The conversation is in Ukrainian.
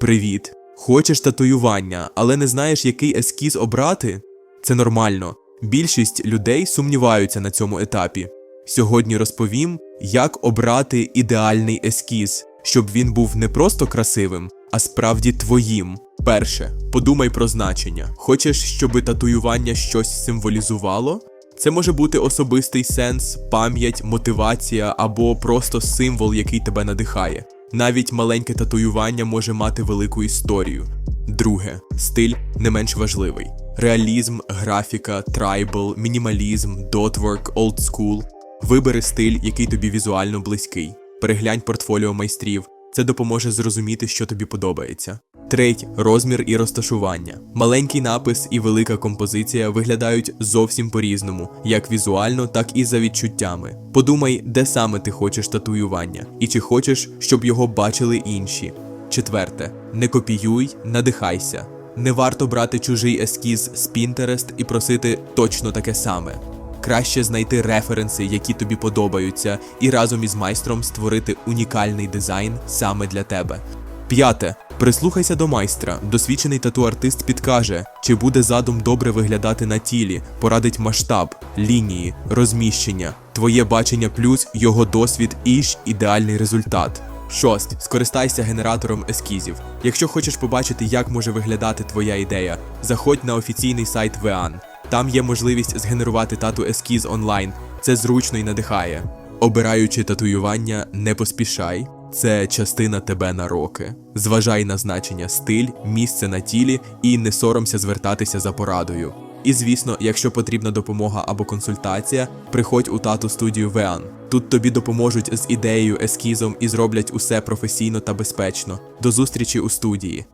Привіт. Хочеш татуювання, але не знаєш, який ескіз обрати? Це нормально. Більшість людей сумніваються на цьому етапі. Сьогодні розповім, як обрати ідеальний ескіз, щоб він був не просто красивим, а справді твоїм. Перше, подумай про значення. Хочеш, щоб татуювання щось символізувало? Це може бути особистий сенс, пам'ять, мотивація або просто символ, який тебе надихає. Навіть маленьке татуювання може мати велику історію. Друге, стиль не менш важливий: реалізм, графіка, трайбл, мінімалізм, дотворк, олдскул. Вибери стиль, який тобі візуально близький. Переглянь портфоліо майстрів. Це допоможе зрозуміти, що тобі подобається. Третє розмір і розташування. Маленький напис і велика композиція виглядають зовсім по-різному, як візуально, так і за відчуттями. Подумай, де саме ти хочеш татуювання, і чи хочеш, щоб його бачили інші. Четверте, не копіюй, надихайся. Не варто брати чужий ескіз з Pinterest і просити точно таке саме. Краще знайти референси, які тобі подобаються, і разом із майстром створити унікальний дизайн саме для тебе. П'яте. Прислухайся до майстра. Досвідчений тату-артист підкаже, чи буде задум добре виглядати на тілі, порадить масштаб, лінії, розміщення, твоє бачення плюс його досвід і ж ідеальний результат. Шость. Скористайся генератором ескізів. Якщо хочеш побачити, як може виглядати твоя ідея, заходь на офіційний сайт Vean. Там є можливість згенерувати тату ескіз онлайн. Це зручно і надихає. Обираючи татуювання, не поспішай. Це частина тебе на роки. Зважай на значення стиль, місце на тілі і не соромся звертатися за порадою. І звісно, якщо потрібна допомога або консультація, приходь у тату студію Веан. Тут тобі допоможуть з ідеєю, ескізом і зроблять усе професійно та безпечно. До зустрічі у студії.